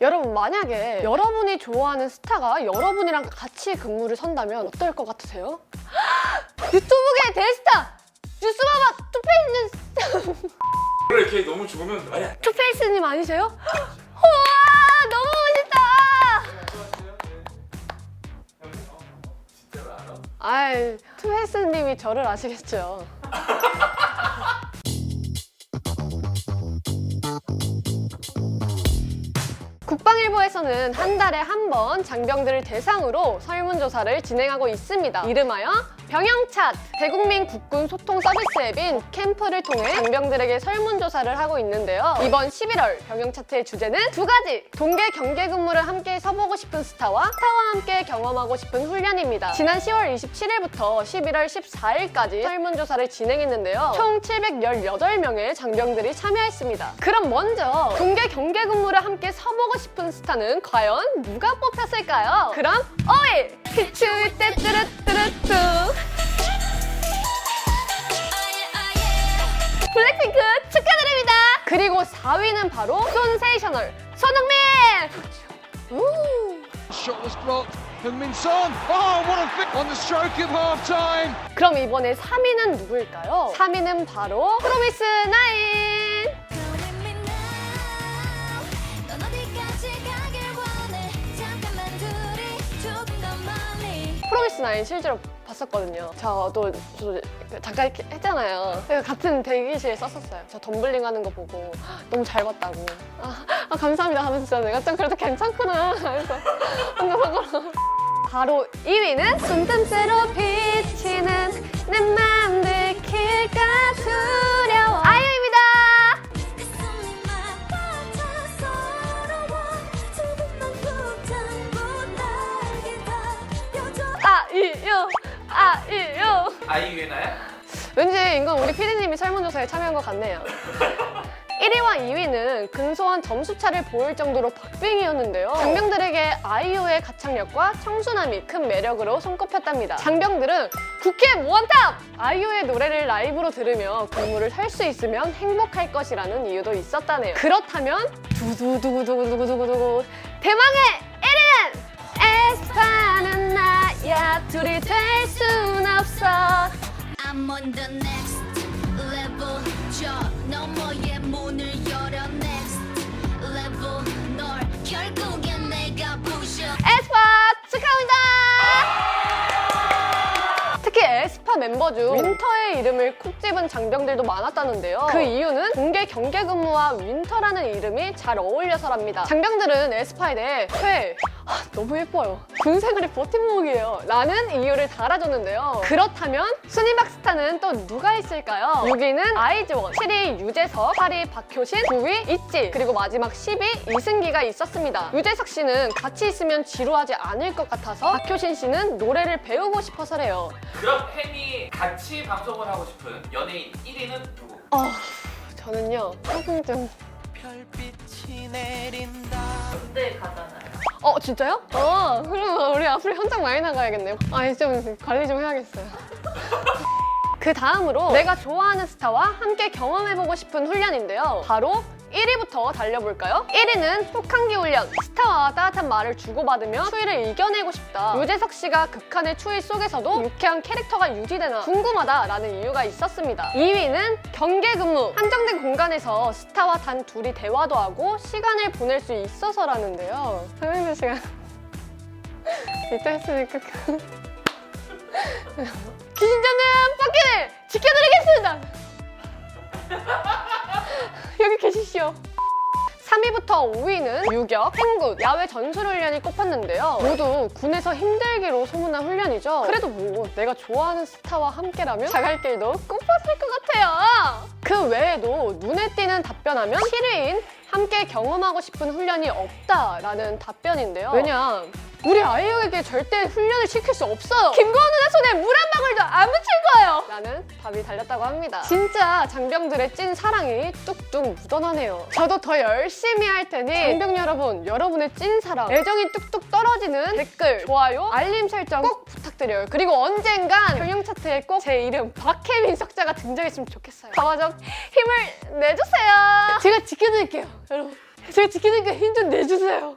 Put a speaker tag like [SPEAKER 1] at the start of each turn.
[SPEAKER 1] 여러분 만약에 여러분이 좋아하는 스타가 여러분이랑 같이 근무를 선다면 어떨 것 같으세요? 유튜브계 대스타! 뉴스마마 투페이스
[SPEAKER 2] 원래 이렇게 너무 좋으면 아니야.
[SPEAKER 1] 투페이스님 아니세요? 우와 너무 멋있다! 아이 투페이스님이 저를 아시겠죠? 국방일보에서는 한 달에 한 번 장병들을 대상으로 설문조사를 진행하고 있습니다. 이름하여 병영찻 대국민 국군 소통 서비스 앱인 캠프를 통해 장병들에게 설문조사를 하고 있는데요. 이번 11월 병영차트의 주제는 두 가지! 동계 경계 근무를 함께 서보고 싶은 스타와 스타와 함께 경험하고 싶은 훈련입니다. 지난 10월 27일부터 11월 14일까지 설문조사를 진행했는데요. 총 718명의 장병들이 참여했습니다. 그럼 먼저 동계 경계 근무를 함께 서보고 싶은 스타는 과연 누가 뽑혔을까요? 그럼 어이! 피추 떼뚜루뚜루뚜 4위는 바로 손세이셔널 손흥민. 우.
[SPEAKER 3] Shot was blocked. Heung-min Son. Oh, what a fit on the stroke of half time.
[SPEAKER 1] 그럼 이번에 3위는 누구일까요? 3위는 바로 프로미스 나인. 프로미스 나인 실제로 봤었거든요. 저도 저 잠깐 이렇게 했잖아요. 그래서 같은 대기실에 썼었어요. 저 덤블링 하는 거 보고 너무 잘 봤다고. 아, 아, 감사합니다 하면서 진짜 내가 좀 그래도 괜찮구나. 그래서 속으로. 바로 2위는 손등새로 비치는 내 맘 들킬까 두려워 아이유입니다. 아이유 아이유
[SPEAKER 2] 아이유의 나야?
[SPEAKER 1] 왠지 이건 우리 피디님이 설문조사에 참여한 것 같네요. 1위와 2위는 근소한 점수차를 보일 정도로 박빙이었는데요. 장병들에게 아이유의 가창력과 청순함이 큰 매력으로 손꼽혔답니다. 장병들은 국회 모원탑! 아이유의 노래를 라이브로 들으며 근무를 할 수 있으면 행복할 것이라는 이유도 있었다네요. 그렇다면 두두두구두구두구두구 대망의 1위는 에스파는 나야 둘이 될 순 없어
[SPEAKER 4] I'm on the next level 저 너머의 문을 열어 next level 널 결국엔 내가 부셔
[SPEAKER 1] 에스파 축하합니다! 특히 에스파 멤버 중 윈터의 이름을 콕 집은 장병들도 많았다는데요. 그 이유는 공개 경계 근무와 윈터라는 이름이 잘 어울려서랍니다. 장병들은 에스파에 대해 회, 아, 너무 예뻐요. 군 생활의 버팀목이에요. 라는 이유를 달아줬는데요. 그렇다면 순위 박 스타는 또 누가 있을까요? 6위는 아이즈원, 7위 유재석, 8위 박효신, 9위 있지, 그리고 마지막 10위 이승기가 있었습니다. 유재석 씨는 같이 있으면 지루하지 않을 것 같아서 박효신 씨는 노래를 배우고 싶어서래요.
[SPEAKER 2] 그럼 햄이 같이 방송을 하고 싶은 연예인 1위는 누구?
[SPEAKER 1] 어, 저는요 조금 좀
[SPEAKER 5] 별빛이 내린다.
[SPEAKER 6] 군대 가잖아요.
[SPEAKER 1] 어, 진짜요? 어, 그럼 우리 앞으로 현장 많이 나가야겠네요. 아, 좀 관리 좀 해야겠어요. 그 다음으로 내가 좋아하는 스타와 함께 경험해보고 싶은 훈련인데요. 바로 1위부터 달려볼까요? 1위는 혹한기 훈련. 스타와 따뜻한 말을 주고받으며 추위를 이겨내고 싶다. 유재석 씨가 극한의 추위 속에서도 유쾌한 캐릭터가 유지되나 궁금하다라는 이유가 있었습니다. 2위는 경계 근무. 한정된 공간에서 스타와 단 둘이 대화도 하고 시간을 보낼 수 있어서라는데요. 설명대 시간. 이따 했으니까. 귀신 잡는 퍼킨을 지켜드리겠습니다. 여기 계시시오. 3위부터 5위는 유격, 행군, 야외 전술훈련이 꼽혔는데요. 모두 군에서 힘들기로 소문난 훈련이죠. 그래도 뭐 내가 좋아하는 스타와 함께라면 자갈 길도 꽃밭일 것 같아요. 그 외에도 눈에 띄는 답변하면 7위인 함께 경험하고 싶은 훈련이 없다라는 답변인데요. 왜냐? 우리 아이유에게 절대 훈련을 시킬 수 없어요. 김건우의 손에 물 한 방울도 안 묻힐 거예요. 라는 답이 달렸다고 합니다. 진짜 장병들의 찐 사랑이 뚝뚝 묻어나네요. 저도 더 열심히 할 테니 장병 여러분, 여러분의 찐 사랑, 애정이 뚝뚝 떨어지는 댓글, 좋아요, 알림 설정 꼭 부탁드려요. 그리고 언젠간 경영 차트에 꼭 제 이름 박혜민 석자가 등장했으면 좋겠어요. 가마적 힘을 내주세요. 제가 지켜드릴게요, 여러분. 제가 지키니까 힘 좀 내주세요.